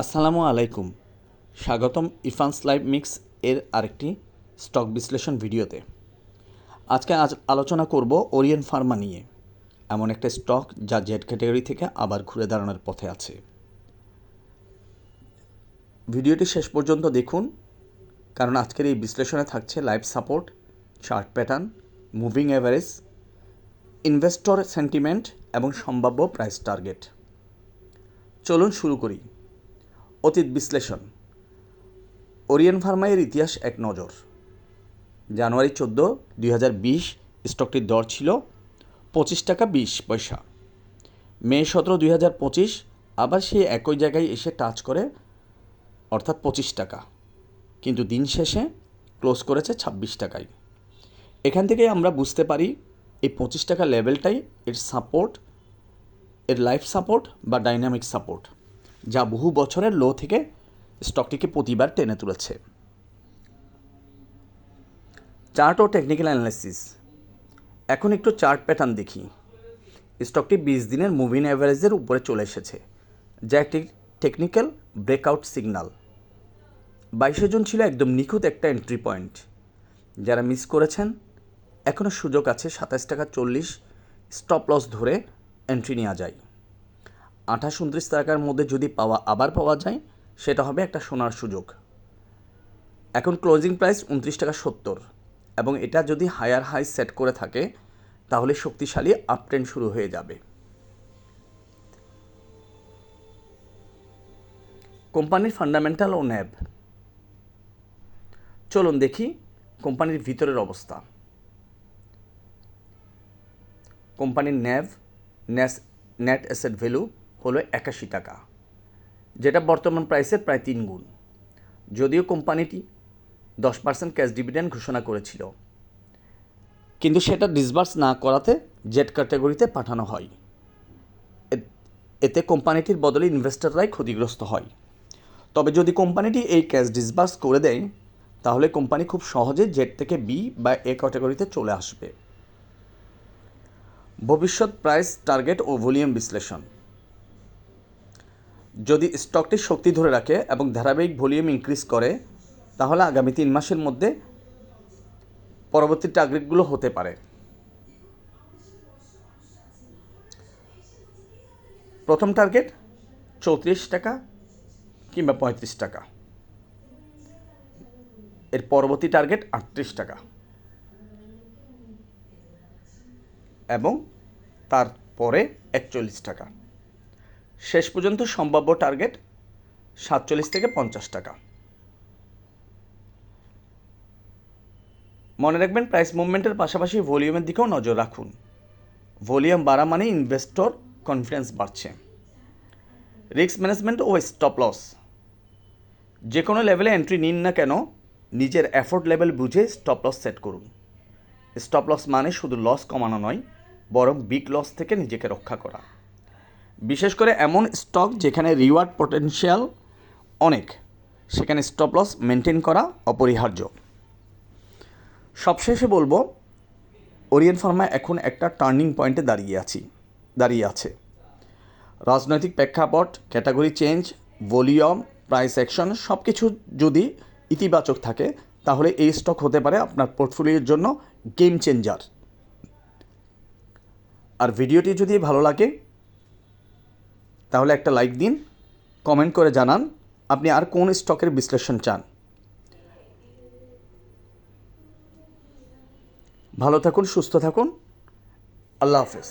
আসসালামু আলাইকুম। স্বাগতম ইরফানস লাইভ মিক্স এর আরেকটি স্টক বিশ্লেষণ ভিডিওতে। আজকে আজ আলোচনা করব ওরিয়েন ফার্মা নিয়ে। এমন একটা স্টক যা জেড ক্যাটাগরি থেকে আবার ঘুরে দাঁড়ানোর পথে আছে। ভিডিওটি শেষ পর্যন্ত দেখুন, কারণ আজকের এই বিশ্লেষণে থাকছে live support, chart pattern, moving average investor sentiment এবং সম্ভাব্য প্রাইস টার্গেট। চলুন শুরু করি। অতীত বিশ্লেষণ। ওরিয়েন ফার্মায়ের ইতিহাস এক নজর। জানুয়ারি চোদ্দ, দুই হাজার বিশ, স্টকটির দর ছিল পঁচিশ টাকা বিশ পয়সা। মে সতেরো, দুই হাজার পঁচিশ, আবার সেই একই জায়গায় এসে টাচ করে, অর্থাৎ পঁচিশ টাকা। কিন্তু দিন শেষে ক্লোজ করেছে ছাব্বিশ টাকায়। এখান থেকে আমরা বুঝতে পারি, এই পঁচিশ টাকা লেভেলটাই এর সাপোর্ট এর লাইফ সাপোর্ট বা ডাইনামিক সাপোর্ট যা বহু বছরের লো থেকে স্টকটিকে প্রতিবার টেনে তুলেছে। চার্ট ও টেকনিক্যাল অ্যানালাইসিস। এখন একটু চার্ট প্যাটার্ন দেখি। স্টকটি বিশ দিনের মুভিং অ্যাভারেজের উপরে চলে এসেছে, যা একটি টেকনিক্যাল ব্রেকআউট সিগনাল বাইশে জুন ছিল একদম নিখুঁত একটা এন্ট্রি পয়েন্ট যারা মিস করেছেন এখনও সুযোগ আছে সাতাশ টাকা চল্লিশ স্টপ লস ধরে এন্ট্রি নেওয়া যায়। আঠাশ উনত্রিশ টাকার মধ্যে যদি পাওয়া আবার পাওয়া যায়, সেটা হবে একটা সোনার সুযোগ। এখন ক্লোজিং প্রাইস উনত্রিশ টাকা সত্তর। এবং এটা যদি হায়ার হাই সেট করে থাকে, তাহলে শক্তিশালী আপট্রেন্ড শুরু হয়ে যাবে। কোম্পানির ফান্ডামেন্টাল ও ন্যাব চলুন দেখি কোম্পানির ভিতরের অবস্থা। কোম্পানির ন্যাভ ন্যাস নেট অ্যাসেট ভ্যালু হলো একাশি টাকা, যেটা বর্তমান প্রাইসের প্রায় তিন গুণ। যদিও কোম্পানিটি দশ পার্সেন্ট ক্যাশ ডিভিডেন্ড ঘোষণা করেছিল। কিন্তু সেটা ডিসবার্স না করাতে জেট ক্যাটাগরিতে পাঠানো হয়। এতে কোম্পানিটির বদলে ইনভেস্টররাই ক্ষতিগ্রস্ত হয়। তবে যদি কোম্পানিটি এই ক্যাশ ডিসবার্স করে দেয়, তাহলে কোম্পানি খুব সহজে জেট থেকে বি বা এ ক্যাটাগরিতে চলে আসবে। ভবিষ্যৎ প্রাইস টার্গেট ও ভলিউম বিশ্লেষণ। যদি স্টকটি শক্তি ধরে রাখে এবং ধারাবাহিক ভলিউম ইনক্রিজ করে, তাহলে আগামী তিন মাসের মধ্যে পরবর্তী টার্গেটগুলো হতে পারে। প্রথম টার্গেট চৌত্রিশ টাকা কিংবা পঁয়ত্রিশ টাকা। এর পরবর্তী টার্গেট আটত্রিশ টাকা। এবং তারপরে একচল্লিশ টাকা। শেষ পর্যন্ত সম্ভাব্য টার্গেট সাতচল্লিশ থেকে পঞ্চাশ টাকা। মনে রাখবেন প্রাইস মুভমেন্টের পাশাপাশি ভলিউমের দিকেও নজর রাখুন। ভলিউম বাড়া মানে ইনভেস্টর কনফিডেন্স বাড়ছে। রিস্ক ম্যানেজমেন্ট ও স্টপ লস যে কোনো লেভেলে এন্ট্রি নিন না কেন, নিজের এফোর্ট লেভেল বুঝে স্টপ লস সেট করুন। স্টপ লস মানে শুধু লস কমানো নয়, বরং বিগ লস থেকে নিজেকে রক্ষা করা। বিশেষ করে এমন স্টক যেখানে রিওয়ার্ড পটেনশিয়াল অনেক, সেখানে স্টপ লস মেনটেন করা অপরিহার্য। সবশেষে বলব ওরিয়েন ফার্মা এখন একটা টার্নিং পয়েন্টে দাঁড়িয়ে আছি, দাঁড়িয়ে আছে। রাজনৈতিক প্রেক্ষাপট category change volume price action সব কিছু যদি ইতিবাচক থাকে, তাহলে এই স্টক হতে পারে আপনার পোর্টফোলিওর জন্য গেম চেঞ্জার আর ভিডিওটি যদি ভালো লাগে তাহলে একটা লাইক দিন, কমেন্ট করে জানান আপনি আর কোন স্টকের বিশ্লেষণ চান। ভালো থাকুন, সুস্থ থাকুন। আল্লাহ হাফেজ।